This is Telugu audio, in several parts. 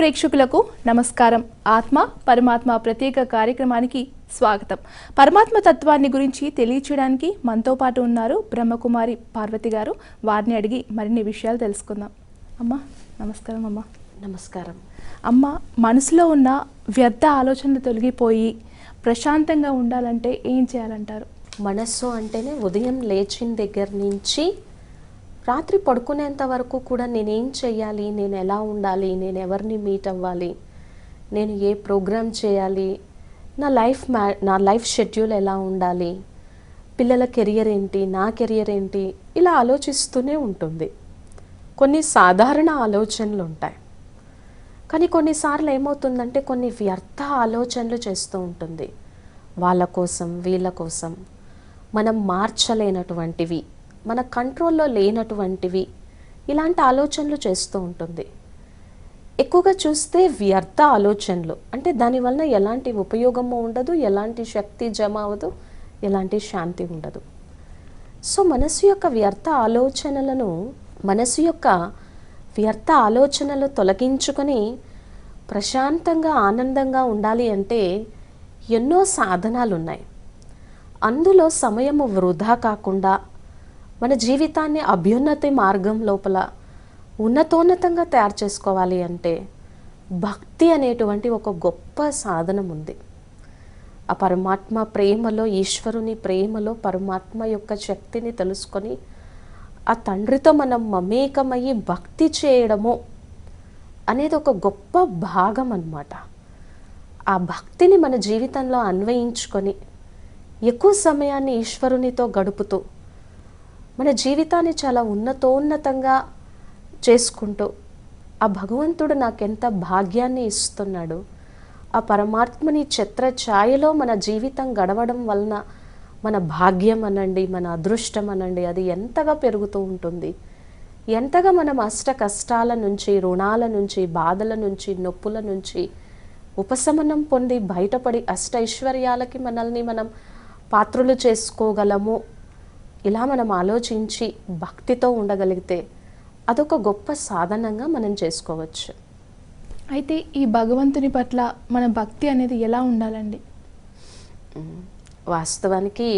ప్రేక్షకులకు నమస్కారం. ఆత్మ పరమాత్మ ప్రత్యేక కార్యక్రమానికి స్వాగతం. పరమాత్మ తత్వాన్ని గురించి తెలియచేయడానికి మనతో పాటు ఉన్నారు బ్రహ్మకుమారి పార్వతి గారు. వారిని అడిగి మరిన్ని విషయాలు తెలుసుకుందాం. అమ్మా నమస్కారం అమ్మా. నమస్కారం. అమ్మ మనసులో ఉన్న వ్యర్థ ఆలోచనలు తొలగిపోయి ప్రశాంతంగా ఉండాలంటే ఏం చేయాలంటారు? మనస్సు అంటేనే ఉదయం లేచిన దగ్గర నుంచి రాత్రి పడుకునేంత వరకు కూడా నేనేం చేయాలి నేను ఎలా ఉండాలి? నేను ఎవరిని మీట్ అవ్వాలి? నేను ఏ ప్రోగ్రామ్ చేయాలి? నా లైఫ్ మ్యా నా లైఫ్ షెడ్యూల్ ఎలా ఉండాలి? పిల్లల కెరియర్ ఏంటి? నా కెరియర్ ఏంటి? ఇలా ఆలోచిస్తూనే ఉంటుంది. కొన్ని సాధారణ ఆలోచనలు ఉంటాయి. కానీ కొన్నిసార్లు ఏమవుతుందంటే కొన్ని వ్యర్థ ఆలోచనలు చేస్తూ ఉంటుంది. వాళ్ళ కోసం వీళ్ళ కోసం మనం మార్చలేనటువంటివి. మన కంట్రోల్లో లేనటువంటివి ఇలాంటి ఆలోచనలు చేస్తూ ఉంటుంది. ఎక్కువగా చూస్తే వ్యర్థ ఆలోచనలు. అంటే దానివలన ఎలాంటి ఉపయోగము ఉండదు ఎలాంటి శక్తి జమ అవ్వదు ఎలాంటి శాంతి ఉండదు. సో మనసు యొక్క వ్యర్థ ఆలోచనలను మనసు యొక్క వ్యర్థ ఆలోచనలు తొలగించుకొని ప్రశాంతంగా ఆనందంగా ఉండాలి అంటే ఎన్నో సాధనాలు ఉన్నాయి అందులో సమయము వృధా కాకుండా మన జీవితాన్ని అభ్యున్నతి మార్గం లోపల ఉన్నతోన్నతంగా తయారు చేసుకోవాలి అంటే భక్తి అనేటువంటి ఒక గొప్ప సాధనం ఉంది. ఆ పరమాత్మ ప్రేమలో ఈశ్వరుని ప్రేమలో పరమాత్మ యొక్క శక్తిని తెలుసుకొని ఆ తండ్రితో మనం మమేకమయ్యి భక్తి చేయడము అనేది ఒక గొప్ప భాగం అన్నమాట. ఆ భక్తిని మన జీవితంలో అన్వయించుకొని ఎక్కువ సమయాన్ని ఈశ్వరునితో గడుపుతూ మన జీవితాన్ని చాలా ఉన్నతోన్నతంగా చేసుకుంటూ ఆ భగవంతుడు నాకెంత భాగ్యాన్ని ఇస్తున్నాడు. ఆ పరమాత్మని చిత్ర ఛాయలో మన జీవితం గడవడం వలన మన భాగ్యం అనండి మన అదృష్టం అనండి అది ఎంతగా పెరుగుతూ ఉంటుంది. ఎంతగా మనం అష్ట కష్టాల నుంచి రుణాల నుంచి బాధల నుంచి నొప్పుల నుంచి ఉపశమనం పొంది బయటపడి అష్ట ఐశ్వర్యాలకి మనల్ని మనం పాత్రలు చేసుకోగలము. ఇలా మనం ఆలోచించి భక్తితో ఉండగలిగితే అదొక గొప్ప సాధనంగా మనం చేసుకోవచ్చు. అయితే ఈ భగవంతుని పట్ల మన భక్తి అనేది ఎలా ఉండాలండి? వాస్తవానికి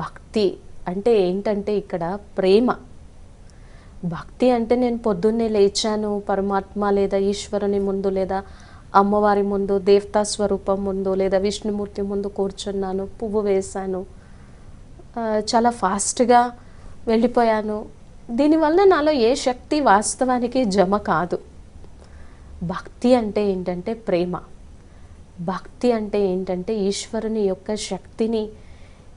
భక్తి అంటే ఏంటంటే ఇక్కడ ప్రేమ. భక్తి అంటే నేను పొద్దున్నే లేచాను పరమాత్మ లేదా ఈశ్వరుని ముందు లేదా అమ్మవారి ముందు దేవతా స్వరూపం ముందు లేదా విష్ణుమూర్తి ముందు కూర్చున్నాను పువ్వు వేశాను చాలా ఫాస్ట్గా వెళ్ళిపోయాను. దీనివల్ల నాలో ఏ శక్తి వాస్తవానికి జమ కాదు. భక్తి అంటే ఏంటంటే ప్రేమ. భక్తి అంటే ఏంటంటే ఈశ్వరుని యొక్క శక్తిని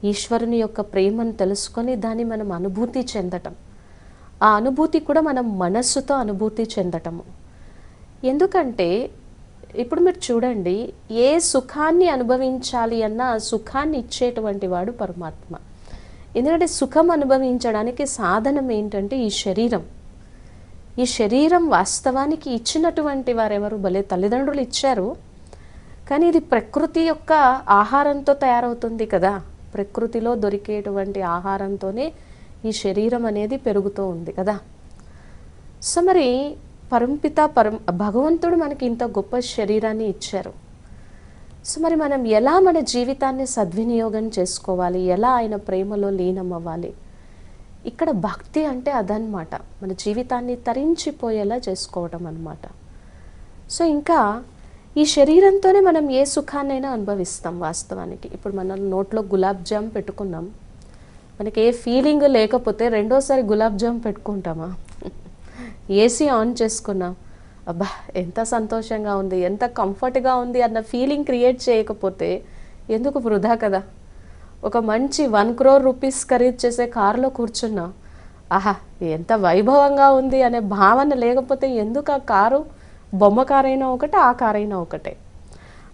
ఈశ్వరుని యొక్క ప్రేమను తెలుసుకొని దాన్ని మనం అనుభూతి చెందటం. ఆ అనుభూతి కూడా మనం మనస్సుతో అనుభూతి చెందటము. ఎందుకంటే ఇప్పుడు మీరు చూడండి ఏ సుఖాన్ని అనుభవించాలి అన్న సుఖాన్ని ఇచ్చేటువంటి వాడు పరమాత్మ. ఎందుకంటే సుఖం అనుభవించడానికి సాధనం ఏంటంటే ఈ శరీరం. ఈ శరీరం వాస్తవానికి ఇచ్చినటువంటి వారెవరు? భలే తల్లిదండ్రులు ఇచ్చారు. కానీ ఇది ప్రకృతి యొక్క ఆహారంతో తయారవుతుంది కదా. ప్రకృతిలో దొరికేటువంటి ఆహారంతోనే ఈ శరీరం అనేది పెరుగుతూ ఉంది కదా. సో మరి పరంపిత పరం భగవంతుడు మనకి ఇంత గొప్ప శరీరాన్ని ఇచ్చారు. సో మరి మనం ఎలా మన జీవితాన్ని సద్వినియోగం చేసుకోవాలి? ఎలా ఆయన ప్రేమలో లీనమవ్వాలి? ఇక్కడ భక్తి అంటే అదనమాట మన జీవితాన్ని తరించిపోయేలా చేసుకోవటం అన్నమాట. సో ఇంకా ఈ శరీరంతోనే మనం ఏ సుఖాన్నైనా అనుభవిస్తాం వాస్తవానికి. ఇప్పుడు మనం నోట్లో గులాబ్ జామ్ పెట్టుకున్నాం. మనకి ఏ ఫీలింగ్ లేకపోతే రెండోసారి గులాబ్ జామ్ పెట్టుకుంటామా? ఏసీ ఆన్ చేసుకున్నాం. అబ్బా ఎంత సంతోషంగా ఉంది ఎంత కంఫర్ట్గా ఉంది అన్న ఫీలింగ్ క్రియేట్ చేయకపోతే ఎందుకు వృధా కదా? ఒక మంచి వన్ క్రోర్ రూపీస్ ఖరీదు చేసే కారులో కూర్చున్నా ఆహా ఎంత వైభవంగా ఉంది అనే భావన లేకపోతే ఎందుకు ఆ కారు బొమ్మ కారైనా ఒకటే ఆ కారైనా ఒకటే?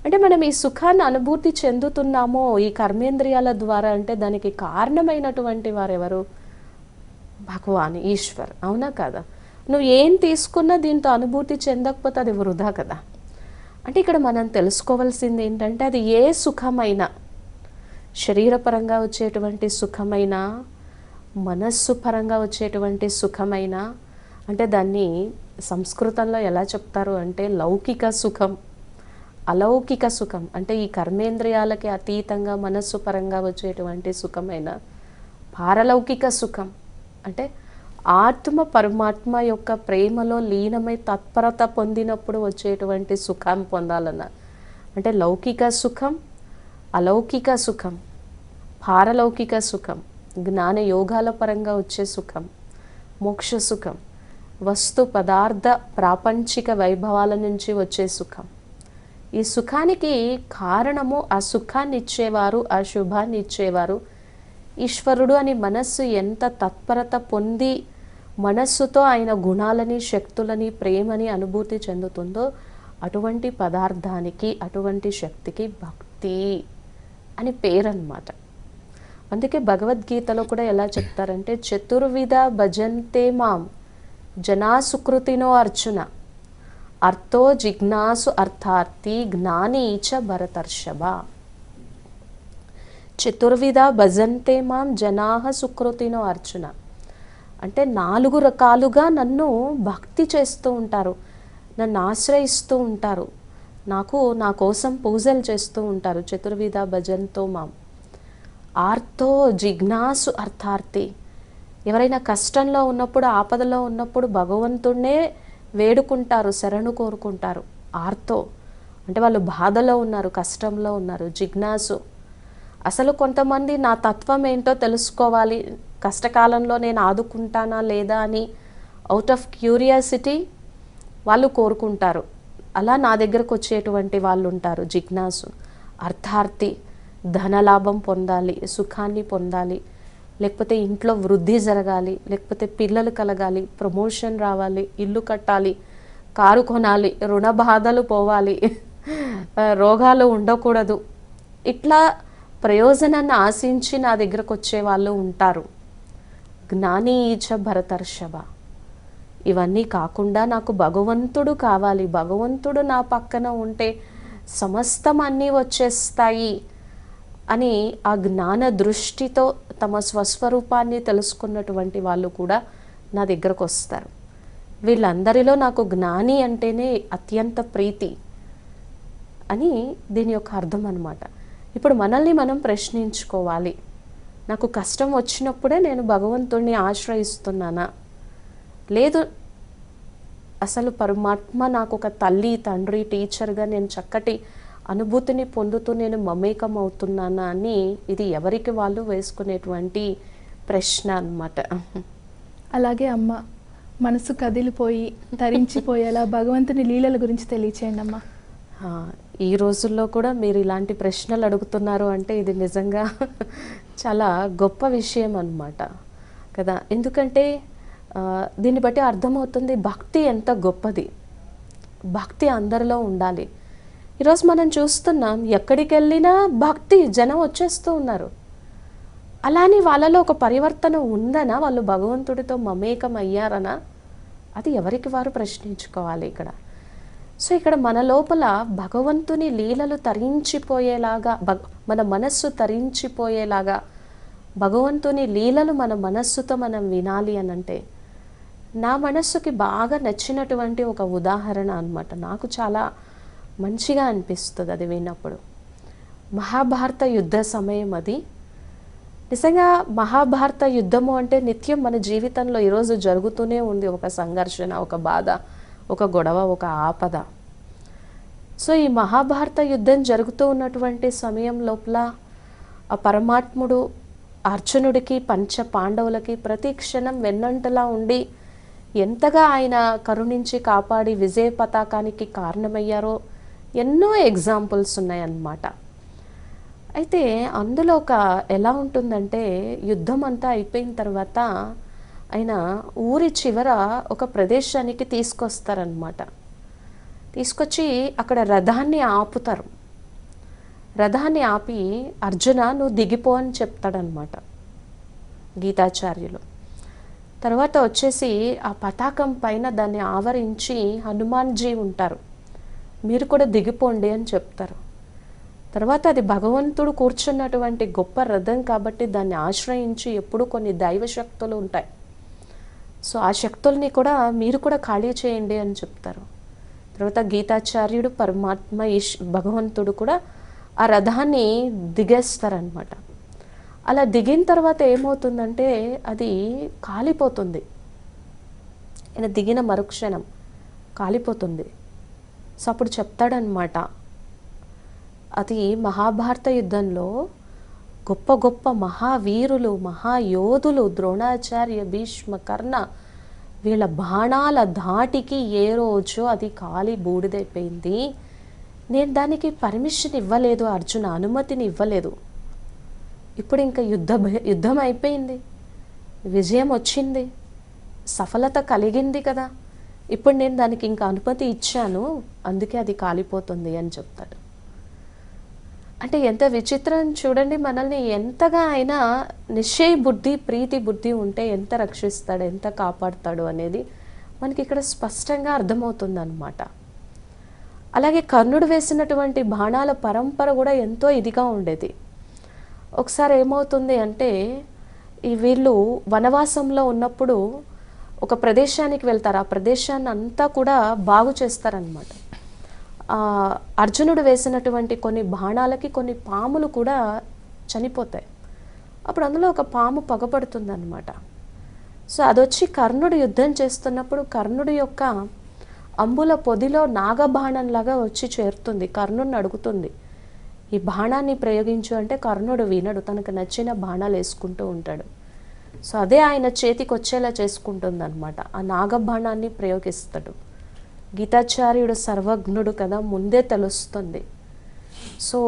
అంటే మనం ఈ సుఖాన్ని అనుభూతి చెందుతున్నామో ఈ కర్మేంద్రియాల ద్వారా అంటే దానికి కారణమైనటువంటి వారెవరు? భగవాన్ ఈశ్వర్ అవునా కదా? నువ్వు ఏం తీసుకున్నా దీంతో అనుభూతి చెందకపోతే అది వృధా కదా. అంటే ఇక్కడ మనం తెలుసుకోవాల్సింది ఏంటంటే అది ఏ సుఖమైన శరీరపరంగా వచ్చేటువంటి సుఖమైన మనస్సు పరంగా వచ్చేటువంటి సుఖమైన అంటే దాన్ని సంస్కృతంలో ఎలా చెప్తారు అంటే లౌకిక సుఖం అలౌకిక సుఖం అంటే ఈ కర్మేంద్రియాలకి అతీతంగా మనస్సు పరంగా వచ్చేటువంటి సుఖమైన పారలౌకిక సుఖం అంటే ఆత్మ పరమాత్మ యొక్క ప్రేమలో లీనమై తత్పరత పొందినప్పుడు వచ్చేటువంటి సుఖం పొందాలన్న. అంటే లౌకిక సుఖం అలౌకిక సుఖం పారలౌకిక సుఖం జ్ఞాన యోగాల పరంగా వచ్చే సుఖం మోక్ష సుఖం వస్తు పదార్థ ప్రాపంచిక వైభవాల నుంచి వచ్చే సుఖం. ఈ సుఖానికి కారణము ఆ సుఖాన్ని ఇచ్చేవారు ఆ శుభాన్ని ఇచ్చేవారు. ఈశ్వరుడు అని మనస్సు ఎంత తత్పరత పొంది మనస్సుతో ఆయన గుణాలని శక్తులని ప్రేమని అనుభూతి చెందుతుందో అటువంటి పదార్థానికి అటువంటి శక్తికి భక్తి అని పేరన్నమాట. అందుకే భగవద్గీతలో కూడా ఎలా చెప్తారంటే చతుర్విధ భజంతే మాం జనా సుకృతినో అర్జున అర్థో జిజ్ఞాసు అర్థార్థి జ్ఞాని చ భరతర్షభ. చతుర్విధ భజంతే మాం జనాహ సుకృతినో అర్జున అంటే నాలుగు రకాలుగా నన్ను భక్తి చేస్తూ ఉంటారు. నన్ను ఆశ్రయిస్తూ ఉంటారు. నాకు నా కోసం పూజలు చేస్తూ ఉంటారు. చతుర్విధ భజన్తో మాం. ఆర్తో జిజ్ఞాసు అర్థార్థి ఎవరైనా కష్టంలో ఉన్నప్పుడు ఆపదలో ఉన్నప్పుడు భగవంతుణ్ణే వేడుకుంటారు శరణు కోరుకుంటారు. ఆర్తో. అంటే వాళ్ళు బాధలో ఉన్నారు కష్టంలో ఉన్నారు. జిజ్ఞాసు. అసలు కొంతమంది నా తత్వం ఏంటో తెలుసుకోవాలి. కష్టకాలంలో నేను ఆదుకుంటానా లేదా అని అవుట్ ఆఫ్ క్యూరియాసిటీ వాళ్ళు కోరుకుంటారు. అలా నా దగ్గరకు వచ్చేటువంటి వాళ్ళు ఉంటారు. జిజ్ఞాసు అర్థార్థి ధనలాభం పొందాలి సుఖాన్ని పొందాలి లేకపోతే ఇంట్లో వృద్ధి జరగాలి లేకపోతే పిల్లలు కలగాలి ప్రమోషన్ రావాలి ఇల్లు కట్టాలి కారు కొనాలి రుణ బాధలు పోవాలి రోగాలు ఉండకూడదు. ఇట్లా ప్రయోజనాన్ని ఆశించి నా దగ్గరకు వచ్చే వాళ్ళు ఉంటారు. జ్ఞాని ఈచ భరతర్షభ ఇవన్నీ కాకుండా నాకు భగవంతుడు కావాలి. భగవంతుడు నా పక్కన ఉంటే సమస్తం అన్నీ వచ్చేస్తాయి అని ఆ జ్ఞాన దృష్టితో తమ స్వస్వరూపాన్ని తెలుసుకున్నటువంటి వాళ్ళు కూడా నా దగ్గరకు వస్తారు. వీళ్ళందరిలో నాకు జ్ఞాని అంటేనే అత్యంత ప్రీతి అని దీని యొక్క అర్థం అనమాట ఇప్పుడు మనల్ని మనం ప్రశ్నించుకోవాలి. నాకు కష్టం వచ్చినప్పుడే నేను భగవంతుణ్ణి ఆశ్రయిస్తున్నానా? లేదు. అసలు పరమాత్మ నాకు ఒక తల్లి తండ్రి టీచర్గా నేను చక్కటి అనుభూతిని పొందుతూ నేను మమేకం అవుతున్నానా అని ఇది ఎవరికి వాళ్ళు వేసుకునేటువంటి ప్రశ్న అన్నమాట. అలాగే అమ్మ మనసు కదిలిపోయి తరించిపోయేలా భగవంతుని లీలల గురించి తెలియచేయండి అమ్మా. ఈ రోజుల్లో కూడా మీరు ఇలాంటి ప్రశ్నలు అడుగుతున్నారు అంటే ఇది నిజంగా చాలా గొప్ప విషయం అనమాట కదా? ఎందుకంటే దీన్ని బట్టి అర్థమవుతుంది భక్తి ఎంత గొప్పది. భక్తి అందరిలో ఉండాలి. ఈరోజు మనం చూస్తున్నాం ఎక్కడికి వెళ్ళినా భక్తి జనం వచ్చేస్తూ ఉన్నారు. అలానే వాళ్ళలో ఒక పరివర్తన ఉందనా? వాళ్ళు భగవంతుడితో మమేకం అయ్యారనా అది ఎవరికి వారు ప్రశ్నించుకోవాలి ఇక్కడ. సో ఇక్కడ మన లోపల భగవంతుని లీలలు తరించిపోయేలాగా భగ మన మనస్సు తరించిపోయేలాగా భగవంతుని లీలలు మన మనస్సుతో మనం వినాలి అని అంటే నా మనస్సుకి బాగా నచ్చినటువంటి ఒక ఉదాహరణ అన్నమాట. నాకు చాలా మంచిగా అనిపిస్తుంది అది విన్నప్పుడు. మహాభారత యుద్ధ సమయం అది. నిజంగా మహాభారత యుద్ధము అంటే నిత్యం మన జీవితంలో ఈరోజు జరుగుతూనే ఉంది ఒక సంఘర్షణ ఒక బాధ ఒక గొడవ ఒక ఆపద. సో ఈ మహాభారత యుద్ధం జరుగుతూ ఉన్నటువంటి సమయం లోపల ఆ పరమాత్ముడు అర్జునుడికి పంచ పాండవులకి ప్రతి క్షణం వెన్నంటలా ఉండి ఎంతగా ఆయన కరుణించి కాపాడి విజయ పతాకానికి కారణమయ్యారో ఎన్నో ఎగ్జాంపుల్స్ ఉన్నాయన్నమాట. అయితే అందులో ఒక ఎలా ఉంటుందంటే యుద్ధం అంతా అయిపోయిన తర్వాత ఆయన ఊరి చివర ఒక ప్రదేశానికి తీసుకొస్తారనమాట తీసుకొచ్చి అక్కడ రథాన్ని ఆపుతారు. రథాన్ని ఆపి అర్జున నువ్వు దిగిపో అని చెప్తాడనమాట గీతాచార్యులు. తర్వాత వచ్చేసి ఆ పతాకం పైన దాన్ని ఆవరించి హనుమాన్జీ ఉంటారు. మీరు కూడా దిగిపోండి అని చెప్తారు. తర్వాత అది భగవంతుడు కూర్చున్నటువంటి గొప్ప రథం కాబట్టి దాన్ని ఆశ్రయించి ఎప్పుడు కొన్ని దైవ శక్తులు ఉంటాయి. సో ఆ శక్తుల్ని కూడా మీరు కూడా ఖాళీ చేయండి అని చెప్తారు. తర్వాత గీతాచార్యుడు పరమాత్మ ఈశ్ భగవంతుడు కూడా ఆ రథాన్ని దిగేస్తారనమాట అలా దిగిన తర్వాత ఏమవుతుందంటే అది కాలిపోతుంది. ఆయన దిగిన మరుక్షణం కాలిపోతుంది. సో అప్పుడు చెప్తాడనమాట అది మహాభారత యుద్ధంలో గొప్ప గొప్ప మహావీరులు మహాయోధులు ద్రోణాచార్య భీష్మ కర్ణ వీళ్ళ బాణాల ధాటికి ఏ రోజు అది కాలి బూడిదైపోయింది. నేను దానికి పర్మిషన్ ఇవ్వలేదు అర్జున అనుమతిని ఇవ్వలేదు. ఇప్పుడు ఇంకా యుద్ధ యుద్ధం అయిపోయింది. విజయం వచ్చింది. సఫలత కలిగింది కదా. ఇప్పుడు నేను దానికి ఇంకా అనుమతి ఇచ్చాను. అందుకే అది కాలిపోతుంది అని చెప్తాడు. అంటే ఎంత విచిత్రం చూడండి మనల్ని ఎంతగా అయినా నిశ్చయ బుద్ధి ప్రీతి బుద్ధి ఉంటే ఎంత రక్షిస్తాడు ఎంత కాపాడుతాడు అనేది మనకి ఇక్కడ స్పష్టంగా అర్థమవుతుంది అనమాట అలాగే కర్ణుడు వేసినటువంటి బాణాల పరంపర కూడా ఎంతో ఇదిగా ఉండేది. ఒకసారి ఏమవుతుంది అంటే ఈ వీళ్ళు వనవాసంలో ఉన్నప్పుడు ఒక ప్రదేశానికి వెళ్తారు. ఆ ప్రదేశాన్ని అంతా కూడా బాగు చేస్తారనమాట అర్జునుడు వేసినటువంటి కొన్ని బాణాలకి కొన్ని పాములు కూడా చనిపోతాయి. అప్పుడు అందులో ఒక పాము పగపడుతుంది అనమాట సో అదొచ్చి కర్ణుడు యుద్ధం చేస్తున్నప్పుడు కర్ణుడి యొక్క అంబుల పొదిలో నాగబాణంలాగా వచ్చి చేరుతుంది కర్ణుడిని అడుగుతుంది. ఈ బాణాన్ని ప్రయోగించు అంటే కర్ణుడు వినడు తనకు నచ్చిన బాణాలు వేసుకుంటూ ఉంటాడు. సో అదే ఆయన చేతికి వచ్చేలా చేసుకుంటుంది అనమాట ఆ నాగబాణాన్ని ప్రయోగిస్తాడు. గీతాచార్యుడు సర్వజ్ఞుడు కదా ముందే తెలుస్తుంది. సో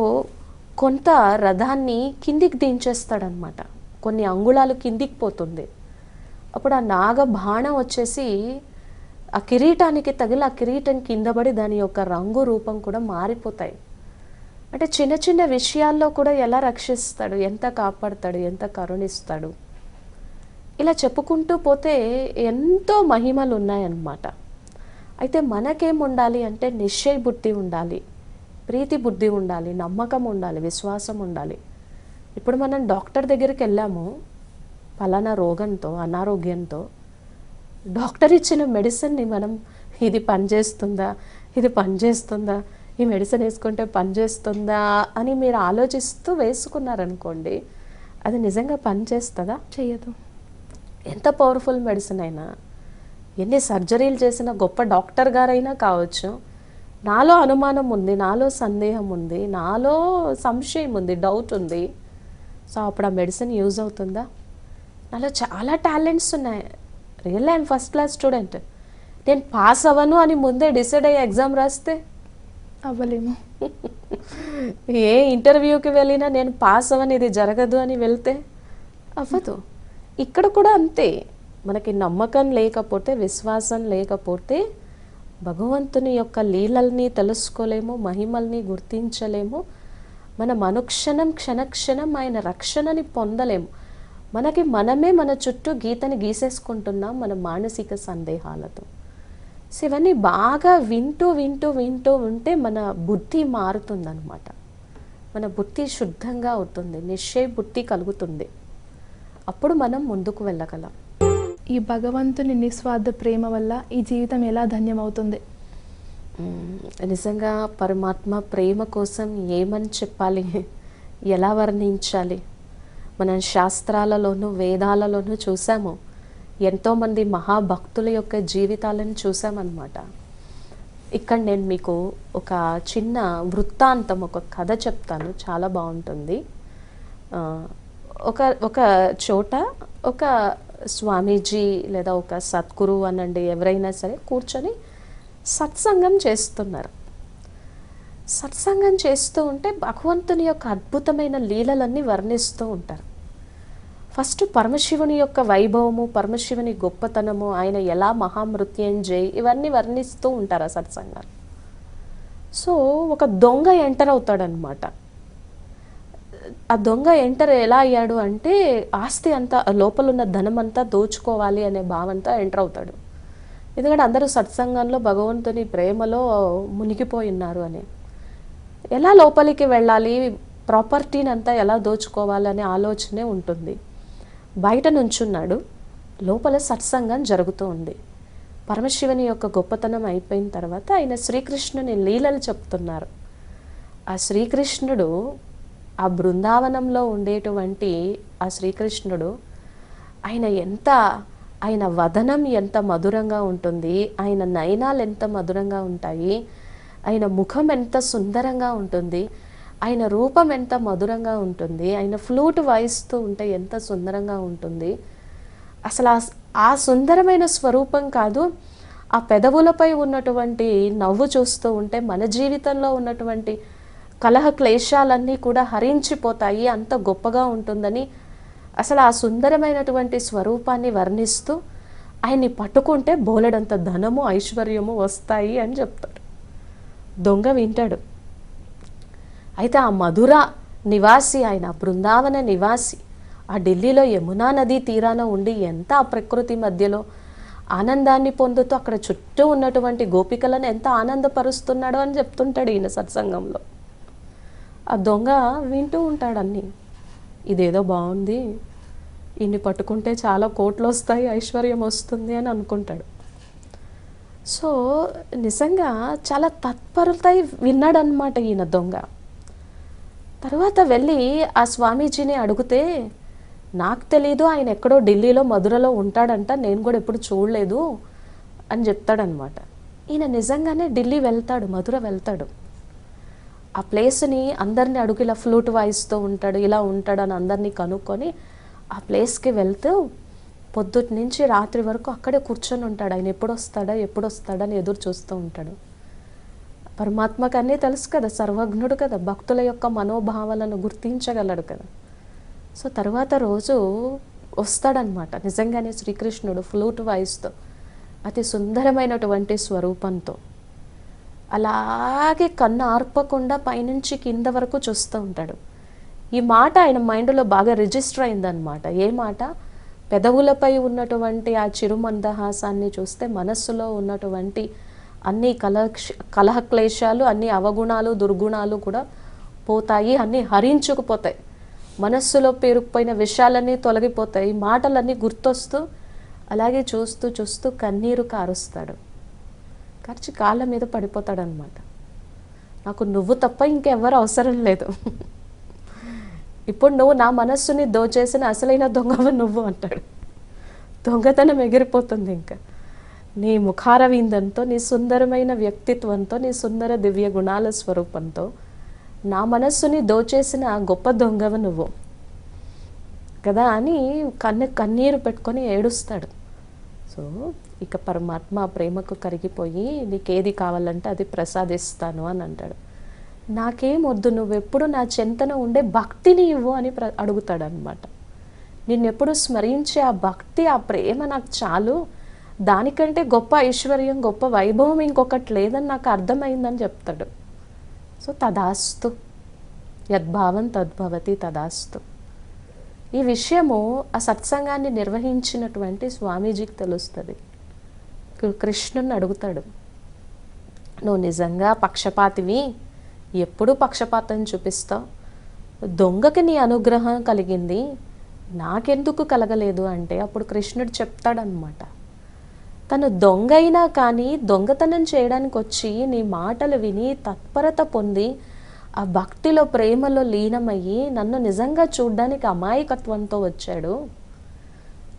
కొంత రథాన్ని కిందికి దించేస్తాడనమాట కొన్ని అంగుళాలు కిందికి పోతుంది. అప్పుడు ఆ నాగ బాణం వచ్చేసి ఆ కిరీటానికి తగిలి ఆ కిరీటం కింద పడి దాని యొక్క రంగు రూపం కూడా మారిపోతాయి. అంటే చిన్న చిన్న విషయాల్లో కూడా ఎలా రక్షిస్తాడు ఎంత కాపాడతాడు ఎంత కరుణిస్తాడు? ఇలా చెప్పుకుంటూ పోతే ఎంతో మహిమలు ఉన్నాయన్నమాట. అయితే మనకేం ఉండాలి అంటే నిశ్చయ బుద్ధి ఉండాలి ప్రీతి బుద్ధి ఉండాలి నమ్మకం ఉండాలి విశ్వాసం ఉండాలి. ఇప్పుడు మనం డాక్టర్ దగ్గరికి వెళ్ళాము పలానా రోగంతో అనారోగ్యంతో. డాక్టర్ ఇచ్చిన మెడిసిన్ని మనం ఇది పనిచేస్తుందా? ఇది పనిచేస్తుందా? ఈ మెడిసిన్ వేసుకుంటే పనిచేస్తుందా? అని మీరు ఆలోచిస్తూ వేసుకున్నారనుకోండి అది నిజంగా పనిచేస్తుందా? చెయ్యదు ఎంత పవర్ఫుల్ మెడిసిన్ అయినా ఎన్ని సర్జరీలు చేసిన గొప్ప డాక్టర్ గారైనా కావచ్చు నాలో అనుమానం ఉంది నాలో సందేహం ఉంది నాలో సంశయం ఉంది డౌట్ ఉంది. సో అప్పుడు ఆ మెడిసిన్ యూజ్ అవుతుందా? నాలో చాలా టాలెంట్స్ ఉన్నాయి. Real I'm first class student నేను పాస్ అవ్వను అని ముందే డిసైడ్ అయ్యి ఎగ్జామ్ రాస్తే? అవ్వలేము. ఏ ఇంటర్వ్యూకి వెళ్ళినా నేను పాస్ అవ్వని ఇది జరగదు అని వెళ్తే? అవ్వదు. ఇక్కడ కూడా అంతే. మనకి నమ్మకం లేకపోతే విశ్వాసం లేకపోతే భగవంతుని యొక్క లీలల్ని తెలుసుకోలేము మహిమల్ని గుర్తించలేము. మనం అనుక్షణం క్షణక్షణం ఆయన రక్షణని పొందలేము. మనకి మనమే మన చుట్టూ గీతని గీసేసుకుంటున్నాం మన మానసిక సందేహాలతో. సో ఇవన్నీ బాగా వింటూ వింటూ వింటూ ఉంటే మన బుద్ధి మారుతుందన్నమాట. మన బుద్ధి శుద్ధంగా అవుతుంది నిశ్చయ బుద్ధి కలుగుతుంది. అప్పుడు మనం ముందుకు వెళ్ళగలం. ఈ భగవంతుని నిస్వార్థ ప్రేమ వల్ల ఈ జీవితం ఎలా ధన్యమవుతుంది. నిజంగా పరమాత్మ ప్రేమ కోసం ఏమని చెప్పాలి? ఎలా వర్ణించాలి? మనం శాస్త్రాలలోనూ వేదాలలోనూ చూసాము. ఎంతోమంది మహాభక్తుల యొక్క జీవితాలను చూసామన్నమాట. ఇక్కడ నేను మీకు ఒక చిన్న వృత్తాంతం ఒక కథ చెప్తాను. చాలా బాగుంటుంది. ఒక ఒక చోట ఒక స్వామీజీ లేదా ఒక సద్గురు అనండి ఎవరైనా సరే కూర్చొని సత్సంగం చేస్తున్నారు. సత్సంగం చేస్తూ ఉంటే భగవంతుని యొక్క అద్భుతమైన లీలలన్నీ వర్ణిస్తూ ఉంటారు. ఫస్ట్ పరమశివుని యొక్క వైభవము పరమశివుని గొప్పతనము ఆయన ఎలా మహామృత్యుంజయ్ ఇవన్నీ వర్ణిస్తూ ఉంటారు ఆ సత్సంగాలు. సో ఒక దొంగ ఎంటర్ అవుతాడనమాట ఆ దొంగ ఎంటర్ ఎలా అయ్యాడు అంటే ఆస్తి అంతా లోపల ఉన్న ధనం అంతా దోచుకోవాలి అనే భావంతో ఎంటర్ అవుతాడు. ఎందుకంటే అందరూ సత్సంగంలో భగవంతుని ప్రేమలో మునిగిపోయి ఉన్నారు అని. ఎలా లోపలికి వెళ్ళాలి? ప్రాపర్టీని అంతా ఎలా దోచుకోవాలనే ఆలోచనే ఉంటుంది. బయట నుంచున్నాడు. లోపల సత్సంగం జరుగుతూ ఉంది. పరమశివుని యొక్క గొప్పతనం అయిపోయిన తర్వాత ఆయన శ్రీకృష్ణుని లీలలు చెప్తున్నారు. ఆ శ్రీకృష్ణుడు ఆ బృందావనంలో ఉండేటువంటి ఆ శ్రీకృష్ణుడు ఆయన ఎంత ఆయన వదనం ఎంత మధురంగా ఉంటుంది ఆయన నయనాలు ఎంత మధురంగా ఉంటాయి ఆయన ముఖం ఎంత సుందరంగా ఉంటుంది ఆయన రూపం ఎంత మధురంగా ఉంటుంది ఆయన ఫ్లూట్ వాయిస్తూ ఉంటే ఎంత సుందరంగా ఉంటుంది. అసలు ఆ సుందరమైన స్వరూపం కాదు ఆ పెదవులపై ఉన్నటువంటి నవ్వు చూస్తూ ఉంటే మన జీవితంలో ఉన్నటువంటి కలహ క్లేశాలన్నీ కూడా హరించిపోతాయి అంత గొప్పగా ఉంటుందని అసలు ఆ సుందరమైనటువంటి స్వరూపాన్ని వర్ణిస్తూ ఆయన్ని పట్టుకుంటే బోలెడంత ధనము ఐశ్వర్యము వస్తాయి అని చెప్తాడు. దొంగ వింటాడు. అయితే ఆ మధుర నివాసి ఆయన బృందావన నివాసి ఆ ఢిల్లీలో యమునా నదీ తీరాన ఉండి ఎంత ఆ ప్రకృతి మధ్యలో ఆనందాన్ని పొందుతూ అక్కడ చుట్టూ ఉన్నటువంటి గోపికలను ఎంత ఆనందపరుస్తున్నాడో అని చెప్తుంటాడు ఈయన సత్సంగంలో. ఆ దొంగ వింటూ ఉంటాడు అన్నీ. ఇదేదో బాగుంది. ఇన్ని పట్టుకుంటే చాలా కోట్లు వస్తాయి ఐశ్వర్యం వస్తుంది అని అనుకుంటాడు. సో నిజంగా చాలా తత్పరతై విన్నాడనమాట ఈయన దొంగ. తర్వాత వెళ్ళి ఆ స్వామీజీని అడిగితే నాకు తెలీదు ఆయన ఎక్కడో ఢిల్లీలో మధురలో ఉంటాడంట నేను కూడా ఎప్పుడు చూడలేదు అని చెప్తాడనమాట. ఈయన నిజంగానే ఢిల్లీ వెళ్తాడు మధుర వెళ్తాడు. ఆ ప్లేస్ని అందరిని అడుగు ఇలా ఫ్లూట్ వాయిస్తూ ఉంటాడు ఇలా ఉంటాడు అని అందరినీ కనుక్కొని ఆ ప్లేస్కి వెళ్తూ పొద్దుటి నుంచి రాత్రి వరకు అక్కడే కూర్చొని ఉంటాడు. ఆయన ఎప్పుడు వస్తాడా ఎప్పుడు వస్తాడా అని ఎదురు చూస్తూ ఉంటాడు. పరమాత్మకు అన్నీ తెలుసు కదా సర్వజ్ఞుడు కదా భక్తుల యొక్క మనోభావాలను గుర్తించగలడు కదా. సో తర్వాత రోజు వస్తాడనమాట నిజంగానే శ్రీకృష్ణుడు ఫ్లూట్ వాయిస్తో అతి సుందరమైనటువంటి స్వరూపంతో. అలాగే కన్ను ఆర్పకుండా పైనుంచి కింద వరకు చూస్తూ ఉంటాడు. ఈ మాట ఆయన మైండ్లో బాగా రిజిస్టర్ అయిందనమాట ఏ మాట? పెదవులపై ఉన్నటువంటి ఆ చిరుమందహాసాన్ని చూస్తే మనస్సులో ఉన్నటువంటి అన్ని కలహ కలహక్లేశాలు అన్ని అవగుణాలు దుర్గుణాలు కూడా పోతాయి అన్నీ హరించుకుపోతాయి. మనస్సులో పేరుకుపోయిన విషయాలన్నీ తొలగిపోతాయి మాటలన్నీ గుర్తొస్తూ అలాగే చూస్తూ చూస్తూ కన్నీరు కారుస్తాడు. ఖర్చు కాళ్ళ మీద పడిపోతాడనమాట నాకు నువ్వు తప్ప ఇంకెవ్వరు అవసరం లేదు. ఇప్పుడు నువ్వు నా మనస్సుని దోచేసిన అసలైన దొంగవ నువ్వు అంటాడు. దొంగతనం ఎగిరిపోతుంది ఇంకా. నీ ముఖారవిందంతో నీ సుందరమైన వ్యక్తిత్వంతో నీ సుందర దివ్య గుణాల స్వరూపంతో నా మనస్సుని దోచేసిన గొప్ప దొంగవ నువ్వు. కదా అని కన్ను కన్నీరు పెట్టుకొని ఏడుస్తాడు. సో ఇక పరమాత్మ ప్రేమకు కరిగిపోయి నీకేది కావాలంటే అది ప్రసాదిస్తాను అని అంటాడు. నాకేం వద్దు నువ్వెప్పుడు నా చెంతన ఉండే భక్తిని ఇవ్వు అని ప్ర అడుగుతాడనమాట నిన్నెప్పుడు స్మరించే ఆ భక్తి ఆ ప్రేమ నాకు చాలు. దానికంటే గొప్ప ఐశ్వర్యం గొప్ప వైభవం ఇంకొకటి లేదని నాకు అర్థమైందని చెప్తాడు. సో తదాస్తు. యద్భావం తద్భవతి తదాస్తు. ఈ విషయము ఆ సత్సంగాన్ని నిర్వహించినటువంటి స్వామీజీకి తెలుస్తుంది. కృష్ణుని అడుగుతాడు నువ్వు నిజంగా పక్షపాతివి? ఎప్పుడు పక్షపాతం చూపిస్తావు? దొంగకి నీ అనుగ్రహం కలిగింది నాకెందుకు కలగలేదు? అంటే అప్పుడు కృష్ణుడు చెప్తాడనమాట తను దొంగైనా కానీ దొంగతనం చేయడానికి వచ్చి నీ మాటలు విని తత్పరత పొంది ఆ భక్తిలో ప్రేమలో లీనమయ్యి నన్ను నిజంగా చూడ్డానికి అమాయకత్వంతో వచ్చాడు.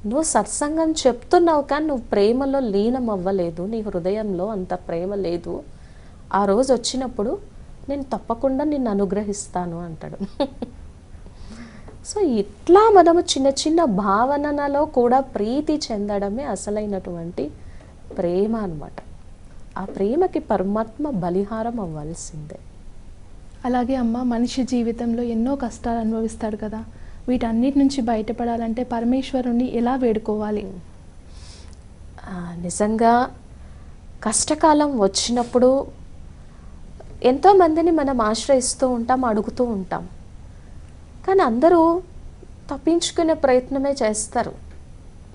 నువ్వు సత్సంగం చెప్తున్నావు కానీ నువ్వు ప్రేమలో లీనం అవ్వలేదు నీ హృదయంలో అంత ప్రేమ లేదు. ఆ రోజు వచ్చినప్పుడు నేను తప్పకుండా నిన్ను అనుగ్రహిస్తాను అంటాడు. సో ఇట్లా మనము చిన్న చిన్న భావనలో కూడా ప్రీతి చెందడమే అసలైనటువంటి ప్రేమ అన్నమాట. ఆ ప్రేమకి పరమాత్మ బలిహారం అవ్వాల్సిందే. అలాగే అమ్మ మనిషి జీవితంలో ఎన్నో కష్టాలు అనుభవిస్తాడు కదా. వీటన్నిటి నుంచి బయటపడాలంటే పరమేశ్వరుణ్ణి ఎలా వేడుకోవాలి? నిజంగా కష్టకాలం వచ్చినప్పుడు ఎంతోమందిని మనం ఆశ్రయిస్తూ ఉంటాం అడుగుతూ ఉంటాం. కానీ అందరూ తప్పించుకునే ప్రయత్నమే చేస్తారు.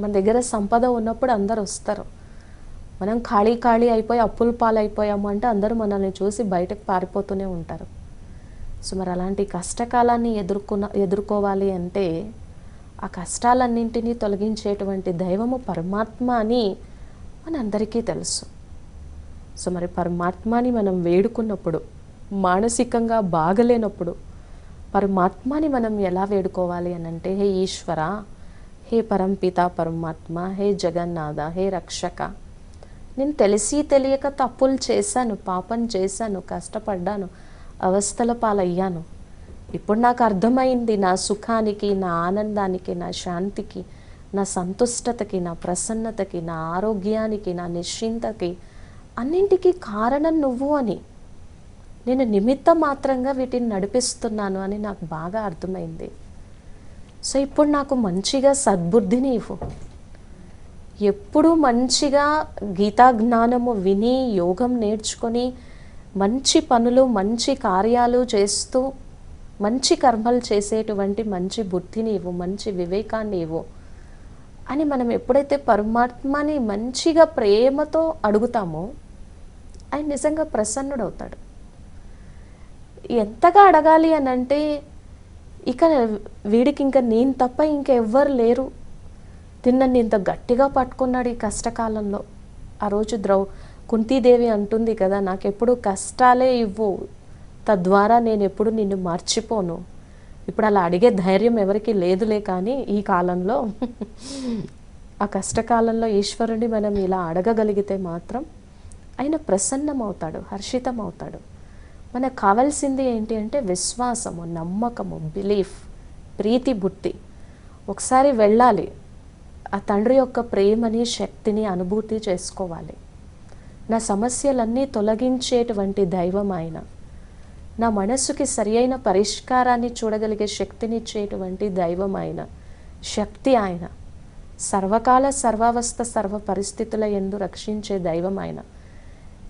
మన దగ్గర సంపద ఉన్నప్పుడు అందరు వస్తారు మనం ఖాళీ ఖాళీ అయిపోయి అప్పుల పాలైపోయాము అంటే అందరూ మనల్ని చూసి బయటకు పారిపోతూనే ఉంటారు. సో మరి అలాంటి కష్టకాలాన్ని ఎదుర్కొన ఎదుర్కోవాలి అంటే ఆ కష్టాలన్నింటినీ తొలగించేటువంటి దైవము పరమాత్మ అని మనందరికీ తెలుసు. సో మరి పరమాత్మని మనం వేడుకున్నప్పుడు మానసికంగా బాగలేనప్పుడు పరమాత్మని మనం ఎలా వేడుకోవాలి అని అంటే హే ఈశ్వర హే పరంపిత పరమాత్మ హే జగన్నాథ హే రక్షక నేను తెలిసి తెలియక తప్పులు చేశాను పాపం చేశాను కష్టపడ్డాను అవస్థల పాలయ్యాను. ఇప్పుడు నాకు అర్థమైంది నా సుఖానికి నా ఆనందానికి నా శాంతికి నా సంతుష్టతకి నా ప్రసన్నతకి నా ఆరోగ్యానికి నా నిశ్చింతకి అన్నింటికీ కారణం నువ్వు అని. నేను నిమిత్త మాత్రంగా వీటిని నడిపిస్తున్నాను అని నాకు బాగా అర్థమైంది. సో ఇప్పుడు నాకు మంచిగా సద్బుద్ధిని ఇవ్వు. ఎప్పుడు మంచిగా గీతా జ్ఞానము విని యోగం నేర్చుకొని మంచి పనులు మంచి కార్యాలు చేస్తూ మంచి కర్మలు చేసేటువంటి మంచి బుద్ధిని ఇవ్వు మంచి వివేకాన్ని ఇవ్వు అని మనం ఎప్పుడైతే పరమాత్మని మంచిగా ప్రేమతో అడుగుతామో ఆయన నిజంగా ప్రసన్నుడవుతాడు. ఎంతగా అడగాలి అని అంటే ఇక వీడికి ఇంకా నేను తప్ప ఇంకెవ్వరు లేరు. తిన్నని ఇంత గట్టిగా పట్టుకున్నాడు ఈ కష్టకాలంలో. ఆ రోజు ద్రౌ కుంతీదేవి అంటుంది కదా నాకెప్పుడు కష్టాలే ఇవ్వు. తద్వారా నేను ఎప్పుడు నిన్ను మర్చిపోను. ఇప్పుడు అలా అడిగే ధైర్యం ఎవరికి లేదులే కానీ ఈ కాలంలో ఆ కష్టకాలంలో ఈశ్వరుని మనం ఇలా అడగగలిగితే మాత్రం ఆయన ప్రసన్నమవుతాడు హర్షితమవుతాడు. మనకు కావాల్సింది ఏంటి అంటే విశ్వాసము నమ్మకము బిలీఫ్ ప్రీతి బుద్ధి. ఒకసారి వెళ్ళాలి. ఆ తండ్రి యొక్క ప్రేమని శక్తిని అనుభూతి చేసుకోవాలి. నా సమస్యలన్నీ తొలగించేటువంటి దైవం ఆయన. నా మనస్సుకి సరి అయిన పరిష్కారాన్ని చూడగలిగే శక్తినిచ్చేటువంటి దైవం ఆయన. శక్తి ఆయన. సర్వకాల సర్వావస్థ సర్వ పరిస్థితుల ఎందు రక్షించే దైవం ఆయన.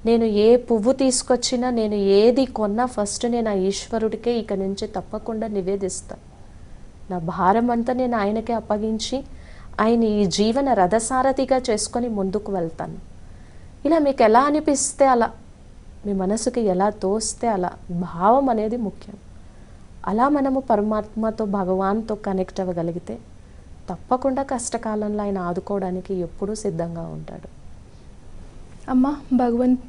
నేను ఏ పువ్వు తీసుకొచ్చినా నేను ఏది కొన్నా ఫస్ట్ నేను ఆ ఈశ్వరుడికే ఇక నుంచి తప్పకుండా నివేదిస్తాను నా భారం అంతా నేను ఆయనకే అప్పగించి ఆయన ఈ జీవన రథసారథిగా చేసుకొని ముందుకు వెళ్తాను. ఇలా మీకు ఎలా అనిపిస్తే అలా మీ మనసుకి ఎలా తోస్తే అలా భావం అనేది ముఖ్యం. అలా మనము పరమాత్మతో భగవాన్తో కనెక్ట్ అవ్వగలిగితే తప్పకుండా కష్టకాలంలో ఆయన ఆదుకోవడానికి ఎప్పుడూ సిద్ధంగా ఉంటాడు. అమ్మ భగవంత్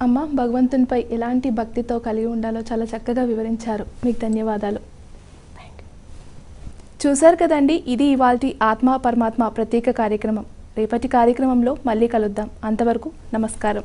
అమ్మ భగవంతునిపై ఎలాంటి భక్తితో కలిగి ఉండాలో చాలా చక్కగా వివరించారు. మీకు ధన్యవాదాలు. చూశారు కదండి ఇది ఇవాళ ఆత్మ పరమాత్మ ప్రత్యేక కార్యక్రమం. రేపటి కార్యక్రమంలో మళ్ళీ కలుద్దాం. అంతవరకు నమస్కారం.